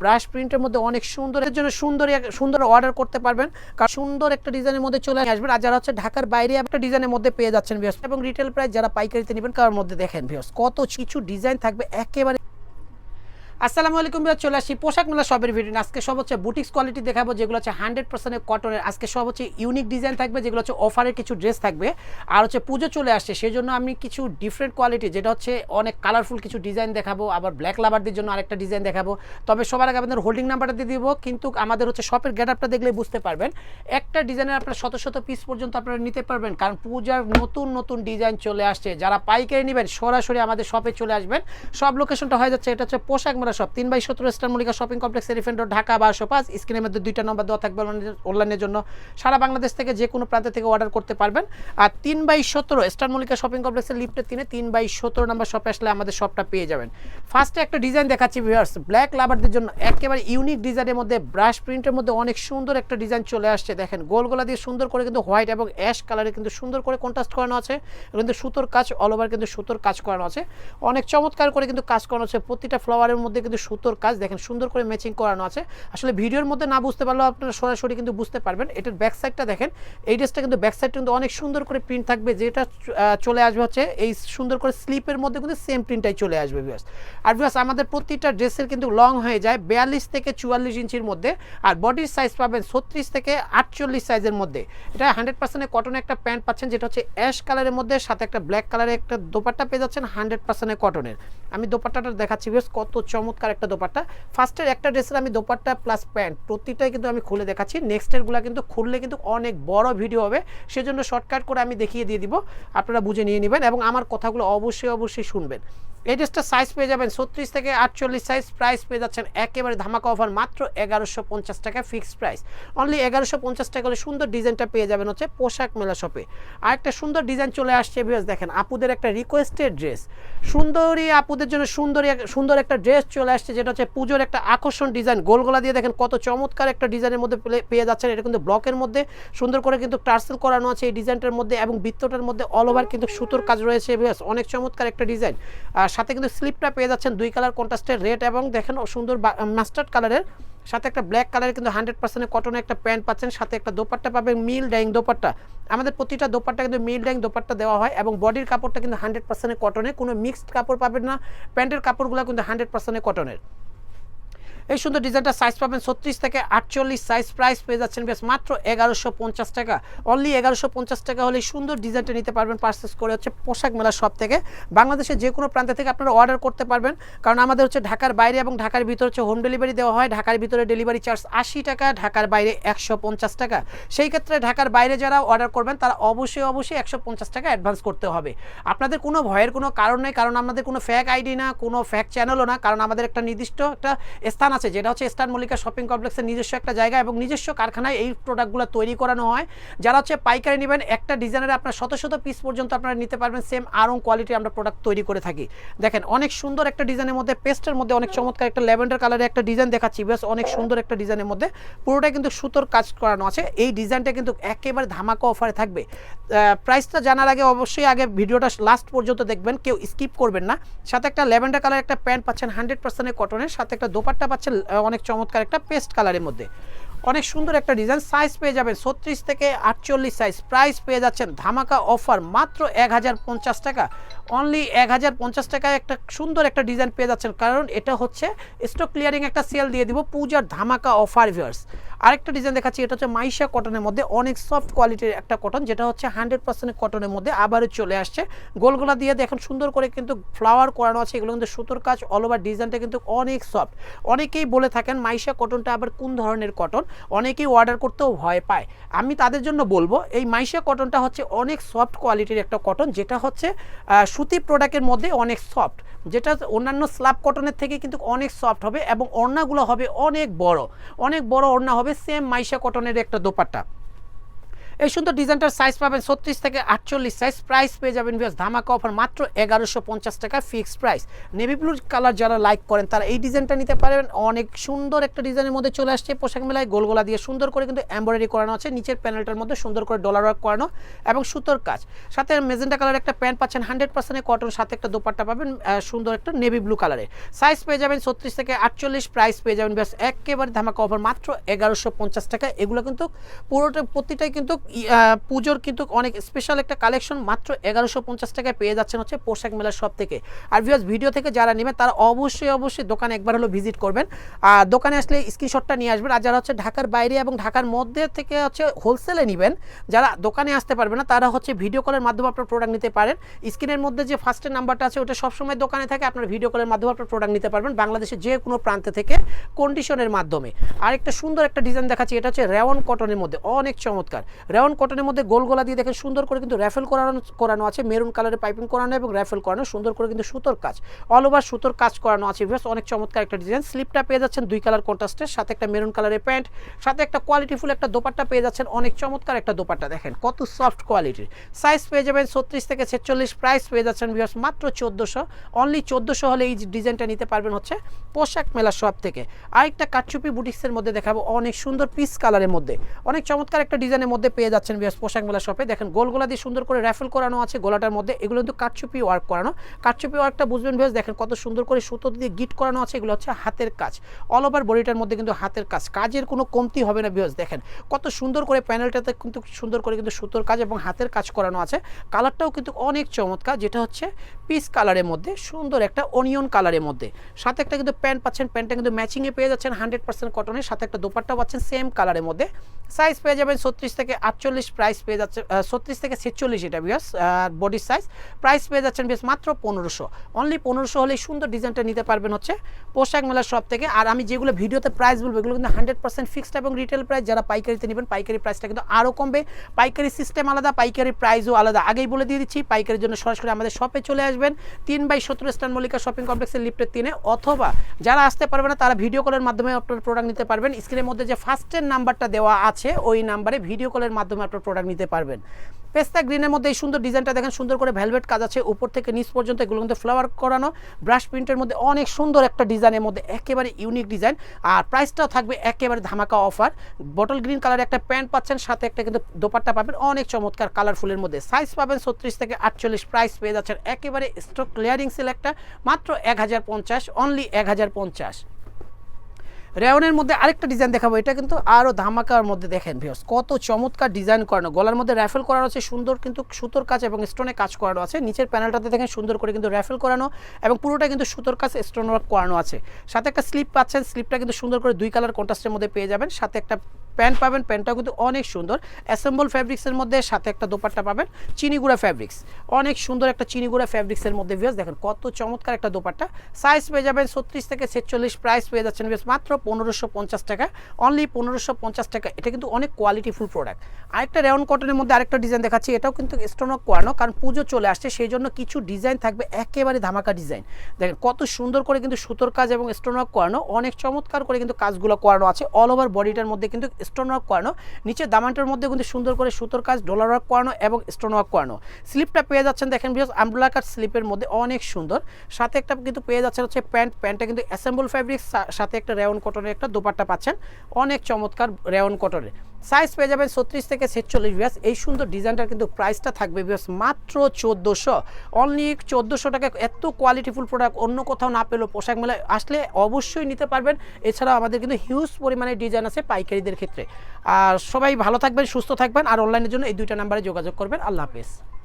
Brush প্রিন্টের মধ্যে অনেক সুন্দর, এর জন্য সুন্দর সুন্দর অর্ডার করতে পারবেন। কারণ সুন্দর একটা ডিজাইনের মধ্যে চলে আসবেন। আর যারা হচ্ছে ঢাকার বাইরে একটা ডিজাইনের মধ্যে পেয়ে যাচ্ছেন ভিওস এবং রিটেল প্রাইস যারা পাইকারিতে নেবেন কার মধ্যে দেখেন ভিওস কত কিছু ডিজাইন থাকবে, একেবারে আসসালামু আলাইকুম ভাই চলে আসি পোশাক মেলা সবের ভিডিও আজকে সব হচ্ছে বুটিক্স কোয়ালিটি দেখাবো, যেগুলো হচ্ছে হান্ড্রেড পার্সেন্টের কটনের আজকে সব হচ্ছে ইউনিক ডিজাইন থাকবে, যেগুলো হচ্ছে অফারের কিছু ড্রেস থাকবে। আর হচ্ছে পুজো চলে আসছে সেই জন্য আমি কিছু ডিফারেন্ট কোয়ালিটি যেটা হচ্ছে অনেক কালারফুল কিছু ডিজাইন দেখাবো, আবার ব্ল্যাক লাভারদের জন্য আরেকটা ডিজাইন দেখাবো। তবে সবার আগে আপনাদের হোল্ডিং নাম্বারটা দিয়ে দিব, কিন্তু আমাদের হচ্ছে শপের গেট আপটা দেখলে বুঝতে পারবেন। একটা ডিজাইনের আপনার শত শত পিস পর্যন্ত আপনারা নিতে পারবেন, কারণ পূজার নতুন নতুন ডিজাইন চলে আসছে। যারা পাইকারি নেবেন, সরাসরি আমাদের শপে চলে আসবেন। সব লোকেশনটা হয়ে যাচ্ছে, এটা হচ্ছে পোশাক মেলা শপ তিন বাই সতেরো Star Mallika Shopping Complex Elephant Road Dhaka, বারোশো পাঁচ। স্ক্রিনের মধ্যে দুইটা নম্বর দেওয়া থাকবে অনলাইনের জন্য। সারা বাংলাদেশ থেকে যে কোনো প্রান্ত থেকে অর্ডার করতে পারবেন। আর তিন বাই সতেরো স্টার মল্লিকা শপিং কমপ্লেক্সের লিফটের তিনে তিন বাই সতেরো নম্বর শপে আসলে আমাদের শপটা পেয়ে যাবেন। ফার্স্টে একটা ডিজাইন দেখাচ্ছি ভিউয়ার্স ব্ল্যাক লাভারদের জন্য একেবারে ইউনিক ডিজাইনের মধ্যে ব্রাশ প্রিন্টের মধ্যে অনেক সুন্দর একটা ডিজাইন চলে আসছে। দেখেন গোল গোলা দিয়ে সুন্দর করে কিন্তু হোয়াইট এবং অ্যাশ কালারে কিন্তু সুন্দর করে কন্ট্রাস্ট করানো আছে। কিন্তু সুতোর কাজ অল ওভার কিন্তু সুতোর কাজ করানো আছে। অনেক চমৎকার করে কিন্তু কাজ করানো আছে। প্রতিটা ফ্লাওয়ারের মধ্যে কিন্তু সুতোর কাজ দেখেন, সুন্দর করে ম্যাচিং করানো আছে। আসলে ভিডিওর মধ্যে না বুঝতে পারলেও আপনারা সরাসরি কিন্তু বুঝতে পারবেন। এটার ব্যাক সাইডটা দেখেন, এই ড্রেসটা কিন্তু ব্যাক সাইডটা কিন্তু অনেক সুন্দর করে প্রিন্ট থাকবে। যেটা চলে আসবে হচ্ছে এই সুন্দর করে স্লিপের মধ্যে কিন্তু সেম প্রিন্টটাই চলে আসবে ভিউয়ার্স আর ভিউয়ার্স আমাদের প্রতিটা ড্রেসের কিন্তু লং হয়ে যায় বিয়াল্লিশ থেকে চুয়াল্লিশ ইঞ্চির মধ্যে। আর বডির সাইজ পাবেন ছত্রিশ থেকে আটচল্লিশ সাইজের মধ্যে। এটা হান্ড্রেড পার্সেন্টের কটনের একটা প্যান্ট পাচ্ছেন, যেটা হচ্ছে অ্যাশ কালারের মধ্যে, সাথে একটা ব্ল্যাক কালারের একটা দোপাট্টা পেয়ে যাচ্ছেন হান্ড্রেড পার্সেন্টের কটনের আমি দোপাট্টাটা দেখাচ্ছি বেশ কত চমৎকার একটা দোপাট্টা। ফার্স্টের একটা ড্রেসের আমি দোপাট্টা প্লাস প্যান্ট প্রতিটাই কিন্তু আমি খুলে দেখাচ্ছি। নেক্সটেরগুলো কিন্তু খুললে কিন্তু অনেক বড় ভিডিও হবে। সেজন্য শর্টকাট করে আমি দেখিয়ে দিয়ে দিব। আপনারা বুঝে নিয়ে নেবেন এবং আমার কথাগুলো অবশ্যই অবশ্যই শুনবেন। এই ড্রেসটা সাইজ পেয়ে যাবেন ছত্রিশ থেকে আটচল্লিশ সাইজ প্রাইস পেয়ে যাচ্ছেন একেবারে ধামাকা অফার মাত্র এগারোশো পঞ্চাশ টাকা ফিক্সড প্রাইস অনলি এগারোশো পঞ্চাশ টাকা হলে সুন্দর ডিজাইনটা পেয়ে যাবেন হচ্ছে পোশাক মেলা শপে আর একটা সুন্দর ডিজাইন চলে আসছে ভিউয়ার্স দেখেন, আপুদের একটা রিকোয়েস্টেড ড্রেস সুন্দরী আপুদের জন্য সুন্দরী সুন্দর একটা ড্রেস চলে আসছে, যেটা হচ্ছে পুজোর একটা আকর্ষণ ডিজাইন গোলগোলা দিয়ে দেখেন কত চমৎকার একটা ডিজাইনের মধ্যে পেয়ে যাচ্ছেন। এটা কিন্তু ব্লকের মধ্যে, সুন্দর করে কিন্তু টার্সেল করানো আছে এই ডিজাইনটার মধ্যে এবং বৃত্তটার মধ্যে অল ওভার কিন্তু সুতোর কাজ রয়েছে ভিউয়ার্স অনেক চমৎকার একটা ডিজাইন আর সাথে কিন্তু স্লিপটা পেয়ে যাচ্ছেন দুই কালার কন্ট্রাস্টের রেড এবং দেখেন সুন্দর মাস্টার্ড কালারের। সাথে একটা ব্ল্যাক কালারের কিন্তু হান্ড্রেড পার্সেন্ট কটনের একটা প্যান্ট পাচ্ছেন, সাথে একটা দোপাট্টা পাবেন, মিল ডাইং দোপাট্টা। আমাদের প্রতিটা দোপাট্টা কিন্তু মিল ডাইং দোপাট্টা দেওয়া হয় এবং বডির কাপড়টা কিন্তু হান্ড্রেড পার্সেন্ট কটনের, কোনো মিক্সড কাপড় পাবেন না। প্যান্টের কাপড়গুলো কিন্তু হান্ড্রেড পার্সেন্ট কটনের। এই সুন্দর ডিজাইনটা সাইজ পাবেন ছত্রিশ থেকে আটচল্লিশ সাইজ প্রাইস পেয়ে যাচ্ছেন বেশ মাত্র এগারোশো পঞ্চাশ টাকা। অনলি এগারোশো পঞ্চাশ টাকা হলে সুন্দর ডিজাইনটা নিতে পারবেন পার্সেস করে হচ্ছে পোশাক মেলা সব থেকে। বাংলাদেশের যে কোনো প্রান্ত থেকে আপনারা অর্ডার করতে পারবেন। কারণ আমাদের হচ্ছে ঢাকার বাইরে এবং ঢাকার ভিতরে হচ্ছে হোম ডেলিভারি দেওয়া হয়। ঢাকার ভিতরে ডেলিভারি চার্জ আশি টাকা, ঢাকার বাইরে একশো পঞ্চাশ টাকা। সেই ক্ষেত্রে ঢাকার বাইরে যারা অর্ডার করবেন, তারা অবশ্যই অবশ্যই একশো পঞ্চাশ টাকা অ্যাডভান্স করতে হবে। আপনাদের কোনো ভয়ের কোনো কারণ নেই, কারণ আমাদের কোনো ফ্যাক আইডি না, কোনো ফ্যাক চ্যানেলও না। কারণ আমাদের একটা নির্দিষ্ট একটা স্থান আছে, যেটা হচ্ছে স্টার মল্লিকা শপিং কমপ্লেক্সের নিজস্ব একটা জায়গা এবং নিজস্ব কারখানায় এই প্রোডাক্টগুলো তৈরি করানো হয়। যারা হচ্ছে পাইকারি নেবেন, একটা ডিজাইনের আপনার শত শত পিস পর্যন্ত আপনারা নিতে পারবেন সেম আরং কোয়ালিটি আমরা প্রোডাক্ট তৈরি করে থাকি। দেখেন, অনেক সুন্দর একটা ডিজাইনের মধ্যে পেস্টের মধ্যে অনেক চমৎকার একটা ল্যাভেন্ডার কালারের একটা ডিজাইন দেখাচ্ছি। বেশ অনেক সুন্দর একটা ডিজাইনের মধ্যে, পুরোটাই কিন্তু সুতোর কাজ করানো আছে। এই ডিজাইনটা কিন্তু একেবারে ধামাকা অফারে থাকবে। প্রাইসটা জানার আগে অবশ্যই আগে ভিডিওটা লাস্ট পর্যন্ত দেখবেন, কেউ স্কিপ করবেন না। সাথে একটা ল্যাভেন্ডার কালার একটা প্যান্ট পাচ্ছেন হান্ড্রেড পার্সেন্টের কটনের সাথে একটা দোপাট্টা আহ, অনেক চমৎকার একটা পেস্ট কালারের মধ্যে। অনেক সুন্দর একটা ডিজাইন সাইজ পেয়ে যাবেন ছত্রিশ থেকে আটচল্লিশ সাইজ প্রাইস পেয়ে যাচ্ছেন ধামাকা অফার মাত্র এক হাজার পঞ্চাশ টাকা। অনলি এক হাজার পঞ্চাশ টাকায় একটা সুন্দর একটা ডিজাইন পেয়ে যাচ্ছেন। কারণ এটা হচ্ছে স্টক ক্লিয়ারিং একটা সেল দিয়ে দিব, পূজার ধামাকা অফার ভিউয়ার্স আরেকটা ডিজাইন দেখাচ্ছি, এটা হচ্ছে মাইশা কটনের মধ্যে অনেক সফট কোয়ালিটির একটা কটন যেটা হচ্ছে হান্ড্রেড পার্সেন্ট কটনের মধ্যে আবারও চলে আসছে। গোলগোলা দিয়ে দেখেন সুন্দর করে কিন্তু ফ্লাওয়ার করানো আছে, এগুলো কিন্তু সুতোর কাজ অল ওভার ডিজাইনটা কিন্তু অনেক সফট অনেকেই বলে থাকেন মাইশা কটনটা আবার কোন ধরনের কটন অনেকেই অর্ডার করতেও ভয় পায়। আমি তাদের জন্য বলব, এই মাইশা কটনটা হচ্ছে অনেক সফট কোয়ালিটির একটা কটন যেটা হচ্ছে সুতি প্রোডাক্টের মধ্যে অনেক সফট, যেটা অন্যান্য স্ল্যাব কটনের থেকে কিন্তু অনেক সফট হবে এবং ওড়নাগুলো হবে অনেক বড়। অনেক বড় ওড়না হবে সেম মাইশা কটনের একটা দোপাট্টা। এই সুন্দর ডিজাইনটার সাইজ পাবেন ছত্রিশ থেকে আটচল্লিশ সাইজ প্রাইস পেয়ে যাবেন বিকজ ধামাকা অফার মাত্র এগারোশো পঞ্চাশ টাকা fixed price navy blue colour যারা লাইক করেন, তারা এই ডিজাইনটা নিতে পারবেন। অনেক সুন্দর একটা ডিজাইনের মধ্যে চলে আসছে পোশাক মেলায়। গোলগোলা দিয়ে সুন্দর করে কিন্তু এমব্রয়ডারি করানো আছে। নিচের প্যানেলটার মধ্যে সুন্দর করে ডলার ওয়ার্ক করানো এবং সুতোর কাজ। সাথে মেজেন্টা কালার একটা প্যান্ট পাচ্ছেন হান্ড্রেড পার্সেন্ট কটন সাথে একটা দোপাট্টা পাবেন সুন্দর একটা নেভি ব্লু কালারে সাইজ পেয়ে যাবেন ছত্রিশ থেকে আটচল্লিশ প্রাইস পেয়ে যাবেন ব্যাস একেবারে ধামাকা অফার মাত্র এগারোশো পঞ্চাশ টাকা। এগুলো কিন্তু পুরোটা প্রতিটাই কিন্তু পুজোর কিন্তু অনেক স্পেশাল একটা কালেকশন মাত্র এগারোশো পঞ্চাশ টাকায় পেয়ে যাচ্ছেন হচ্ছে পোশাক মেলার সব থেকে। আর ভিউয়ার্স ভিডিও থেকে যারা নেবেন, তারা অবশ্যই অবশ্যই দোকানে একবার হলো ভিজিট করবেন। আর দোকানে আসলে স্ক্রিনশটটা নিয়ে আসবেন। আর যারা হচ্ছে ঢাকার বাইরে এবং ঢাকার মধ্যে থেকে হচ্ছে হোলসেলে নেবেন, যারা দোকানে আসতে পারবে না, তারা হচ্ছে ভিডিও কলের মাধ্যমে আপনার প্রোডাক্ট নিতে পারেন। স্ক্রিনের মধ্যে যে ফার্স্টের নাম্বারটা আছে, ওটা সবসময় দোকানে থাকে। আপনার ভিডিও কলের মাধ্যমে আপনার প্রোডাক্ট নিতে পারবেন বাংলাদেশের যে কোনো প্রান্ত থেকে কন্ডিশনের মাধ্যমে। আর একটা সুন্দর একটা ডিজাইন দেখাচ্ছি, এটা হচ্ছে রেওয়ান কটনের মধ্যে। অনেক চমৎকার। রেওয়ান কটনের মধ্যে গোল গোলা দিয়ে দেখেন সুন্দর করে কিন্তু র্যাফেল করানো করানো আছে। মেরুন কালারের পাইপিং করানো এবং র্যাফেল করানো, সুন্দর করে কিন্তু সুতোর কাজ। অল ওভার সুতোর কাজ করানো আছে বেশ অনেক চমৎকার একটা ডিজাইন স্লিপটা পেয়ে যাচ্ছেন দুই কালার কন্ট্রাস্টের সাথে একটা মেরুন কালারের প্যান্ট, সাথে একটা কোয়ালিটিফুল একটা দোপাট্টা পেয়ে যাচ্ছেন। অনেক চমৎকার একটা দোপাট্টা দেখেন, কত সফট কোয়ালিটির সাইজ পেয়ে যাবেন ছত্রিশ থেকে ছেচল্লিশ প্রাইস পেয়ে যাচ্ছেন ভিউয়ার্স মাত্র চোদ্দোশো। অনলি চোদ্দোশো হলে এই ডিজাইনটা নিতে পারবেন হচ্ছে পোশাক মেলা শপ থেকে। আরেকটা কাটচুপি বুটিক্সের মধ্যে দেখাবো, অনেক সুন্দর পিস কালারের মধ্যে। অনেক চমৎকার একটা ডিজাইনের মধ্যে পেয়ে যাচ্ছেন ভিউয়ার্স পোশাক মেলা শপে দেখেন, গোলগোলা দিয়ে সুন্দর করে র্যাফেল করানো আছে গোলাটার মধ্যে। এগুলো কিন্তু কাটচুপি ওয়ার্ক করানো। কাটচুপি ওয়ার্কটা বুঝবেন ভিউয়ার্স দেখেন কত সুন্দর করে সুতো দিয়ে গিট করানো আছে। এগুলো হচ্ছে হাতের কাজ। অল ওভার বডিটার মধ্যে কিন্তু হাতের কাজ। কাজের কোনো কমতি হবে না ভিউয়ার্স দেখেন। কত সুন্দর করে প্যানেলটাতে কিন্তু সুন্দর করে কিন্তু সুতোর কাজ এবং হাতের কাজ করানো আছে। কালারটাও কিন্তু অনেক চমৎকার, যেটা হচ্ছে পিস কালারের মধ্যে, সুন্দর একটা অনিয়ন কালারের মধ্যে। সাথে একটা কিন্তু প্যান্ট পাচ্ছেন প্যান্টটা কিন্তু ম্যাচিংয়ে পেয়ে যাচ্ছেন হান্ড্রেড পার্সেন্ট কটনের সাথে একটা দোপাট্টা পাচ্ছেন সেম কালারের মধ্যে। সাইজ পেয়ে যাবেন ছত্রিশ থেকে আটচল্লিশ প্রাইস পেয়ে যাচ্ছে ছত্রিশ থেকে ছেচল্লিশ এটা বিয়াস বডির সাইজ প্রাইস পেয়ে যাচ্ছেন বেশ মাত্র পনেরোশো। অনলি পনেরোশো হলে সুন্দর ডিজাইনটা নিতে পারবেন হচ্ছে পোশাক মেলার সব থেকে। আর আমি যেগুলো ভিডিওতে প্রাইস বলব, এগুলো কিন্তু হান্ড্রেড পার্সেন্ট ফিক্সড এবং রিটেল প্রাইস যারা পাইকারিতে নেবেন, পাইকারি প্রাইসটা কিন্তু আরও কমবে। পাইকারি সিস্টেম আলাদা, পাইকারি প্রাইসও আলাদা। আগেই বলে দিয়ে দিচ্ছি, পাইকারির জন্য সরাসরি আমাদের শপে চলে আসবেন। তিন বাই সত্তর স্টান মল্লিকা শপিং কমপ্লেক্সের লিফটের তিনে। অথবা যারা আসতে পারবে না, তারা ভিডিও কলের মাধ্যমে আপনার প্রোডাক্ট নিতে পারবেন। স্ক্রিনের মধ্যে যে ফার্স্টের নাম্বারটা দেওয়া আছে ওই নাম্বারে ভিডিও কলের মাধ্যমে আপনার প্রোডাক্ট নিতে পারবেন। পেস্তা গ্রিনের মধ্যে এই সুন্দর ডিজাইনটা দেখেন, সুন্দর করে ভেলভেট কাজ আছে, উপর থেকে নিচ পর্যন্ত এগুলো কিন্তু ফ্লাওয়ার করানো। ব্রাশ প্রিন্টের মধ্যে অনেক সুন্দর একটা ডিজাইনের মধ্যে একেবারে ইউনিক ডিজাইন আর প্রাইসটাও থাকবে একেবারে ধামাকা অফার বটল গ্রিন কালারের একটা প্যান্ট পাচ্ছেন, সাথে একটা কিন্তু দোপাট্টা পাবেন, অনেক চমৎকার কালারফুলের মধ্যে। সাইজ পাবেন ছত্রিশ থেকে আটচল্লিশ প্রাইস পেয়ে যাচ্ছেন একেবারে স্টক ক্লিয়ারিং সেল একটা মাত্র এক হাজার পঞ্চাশ অনলি এক হাজার পঞ্চাশ। রেওনের মধ্যে আরেকটা ডিজাইন দেখাবো। এটা কিন্তু আরও ধামাকার মধ্যে দেখেন ভিউস কত চমৎকার ডিজাইন করানো। গলার মধ্যে র্যাফেল করানো আছে, সুন্দর কিন্তু সুতোর কাজ এবং স্টোনে কাজ করানো আছে। নিচের প্যানেলটাতে দেখেন সুন্দর করে কিন্তু র্যাফেল করানো এবং পুরোটা কিন্তু সুতোর কাজ স্টোন ওয়ার্ক করানো আছে। সাথে একটা স্লিপ পাচ্ছেন স্লিপটা কিন্তু সুন্দর করে দুই কালার কন্ট্রাস্টের মধ্যে পেয়ে যাবেন। সাথে একটা প্যান্ট পাবেন, প্যান্টটাও কিন্তু অনেক সুন্দর। অ্যাসেম্বল ফ্যাব্রিক্সের মধ্যে সাথে একটা দোপাট্টা পাবেন চিনিগুড়া ফ্যাব্রিক্স অনেক সুন্দর একটা চিনিগুড়া ফ্যাব্রিক্সের মধ্যে ভিউস দেখেন কত চমৎকার একটা দোপাট্টা। সাইজ পেয়ে যাবেন ছত্রিশ থেকে ছেচল্লিশ প্রাইস পেয়ে যাচ্ছেন ভিউস মাত্র পনেরোশো পঞ্চাশ টাকা। অনলি পনেরোশো পঞ্চাশ টাকা। এটা কিন্তু অনেক কোয়ালিটিফুল প্রোডাক্ট আরেকটা রেওন কটনের মধ্যে আরেকটা ডিজাইন দেখাচ্ছি, এটাও কিন্তু স্টোনক করানো কারণ পুজো চলে আসছে, সেই জন্য কিছু ডিজাইন থাকবে, একেবারে ধামাকা ডিজাইন দেখেন কত সুন্দর করে কিন্তু সুতোর কাজ এবং স্টোনক করানো অনেক চমৎকার করে কিন্তু কাজগুলো করানো আছে। অল ওভার বডিটার মধ্যে কিন্তু স্টোন ওয়ার্ক করানো নিচে দামানটার মধ্যে কিন্তু সুন্দর করে সুতোর কাজ, ডলার ওয়ার্ক করানো এবং স্টোন ওয়ার্ক করানো। স্লিপটা পেয়ে যাচ্ছেন, দেখেন বিকজ আমব্রেলা কাট স্লিপের মধ্যে অনেক সুন্দর। সাথে একটা কিন্তু পেয়ে যাচ্ছেন হচ্ছে প্যান্ট, প্যান্টটা কিন্তু অ্যাসেম্বল ফ্যাব্রিক সাথে একটা রেওন কটনের একটা দোপাট্টা পাচ্ছেন। অনেক চমৎকার রেওন কটনের সাইজ পেয়ে যাবেন ছত্রিশ থেকে ছেচল্লিশ বিয়াস এই সুন্দর ডিজাইনটার কিন্তু প্রাইসটা থাকবে বিয়াস মাত্র চোদ্দোশো। অনলি চোদ্দোশো টাকা এত কোয়ালিটিফুল প্রোডাক্ট অন্য কোথাও না পেলেও পোশাক মেলায় আসলে অবশ্যই নিতে পারবেন। এছাড়াও আমাদের কিন্তু হিউজ পরিমাণে ডিজাইন আছে পাইকারিদের ক্ষেত্রে। আর সবাই ভালো থাকবেন, সুস্থ থাকবেন, আর অনলাইনের জন্য এই দুইটা নাম্বারে যোগাযোগ করবেন। আল্লাহ হাফেজ।